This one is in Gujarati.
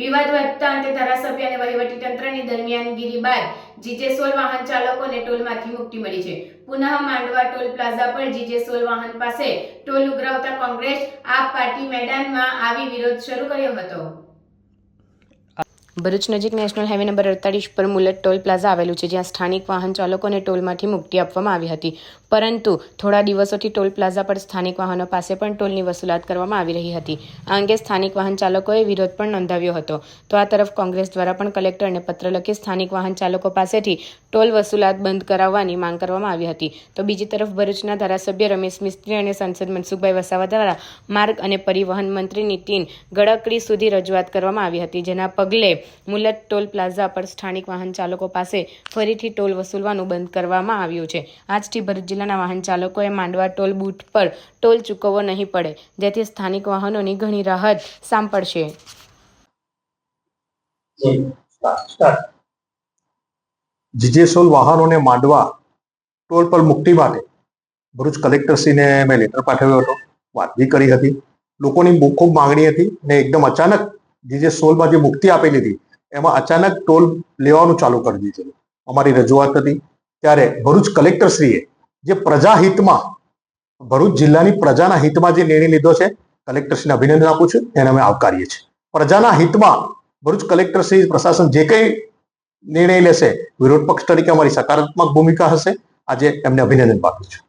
વિવાદ વધતા અંતે ધારાસભ્ય અને વહીવટીતંત્રની દરમિયાનગીરી બાદ જીજે સોલ વાહન ચાલકોને ટોલમાંથી મુક્તિ મળી છે. પુનઃ માંડવા ટોલ પ્લાઝા પર જીજે સોલ વાહન પાસે ટોલ ઉઘરાવતા કોંગ્રેસ આપ પાર્ટી મેદાનમાં આવી વિરોધ શરૂ કર્યો હતો. ભરૂચ નજીક નેશનલ હાઈવે નંબર અડતાલીસ પર મુલત ટોલ પ્લાઝા આવેલું છે, જ્યાં સ્થાનિક વાહન ચાલકોને ટોલમાંથી મુક્તિ આપવામાં આવી હતી. પરંતુ થોડા દિવસોથી ટોલ પ્લાઝા પર સ્થાનિક વાહનો પાસે પણ ટોલની વસૂલાત કરવામાં આવી રહી હતી. આ અંગે સ્થાનિક વાહન ચાલકોએ વિરોધ પણ નોંધાવ્યો હતો. તો આ તરફ કોંગ્રેસ દ્વારા પણ કલેક્ટરને પત્ર લખી સ્થાનિક વાહન ચાલકો પાસેથી ટોલ વસૂલાત બંધ કરાવવાની માંગ કરવામાં આવી હતી. તો બીજી તરફ ભરૂચના ધારાસભ્ય રમેશ મિસ્ત્રી અને સાંસદ મનસુખભાઈ વસાવા દ્વારા માર્ગ અને પરિવહન મંત્રી નીતિન ગડકરી સુધી રજૂઆત કરવામાં આવી હતી, જેના પગલે મુલત ટોલ પ્લાઝા પર સ્થાનિક વાહન ચાલકો પાસે ફરીથી ટોલ વસૂલવાનું બંધ કરવામાં આવ્યું છે. આજથી ભરૂચ જિલ્લાના વાહન ચાલકોએ માંડવા ટોલ બૂથ પર ટોલ ચૂકવવો નહીં પડે, જેથી સ્થાનિક વાહનોની ઘણી રાહત સાંપડશે. જીજેસોલ વાહનોને માંડવા ટોલ પર મુક્તિ માટે ભરૂચ કલેક્ટરશ્રીને મેં લેટર પાઠવ્યો હતો. વાત બી કરી હતી. લોકોની ખૂબ માંગણી હતી ને એકદમ અચાનક જીજે સોલમાં જે મુક્તિ આપેલી હતી, એમાં અચાનક ટોલ લેવાનું ચાલુ કરી દીધેલું અમારી રજૂઆત હતી. ત્યારે ભરૂચ કલેક્ટરશ્રીએ જે પ્રજાહિતમાં, ભરૂચ જિલ્લાની પ્રજાના હિતમાં જે નિર્ણય લીધો છે, કલેક્ટરશ્રીને અભિનંદન આપું છું, એને અમે આવકારીએ છીએ. પ્રજાના હિતમાં ભરૂચ કલેક્ટરશ્રી પ્રશાસન જે કંઈ નિર્ણય લેશે, વિરોધ પક્ષ તરીકે અમારી સકારાત્મક ભૂમિકા હશે. આજે એમને અભિનંદન પાઠવું છું.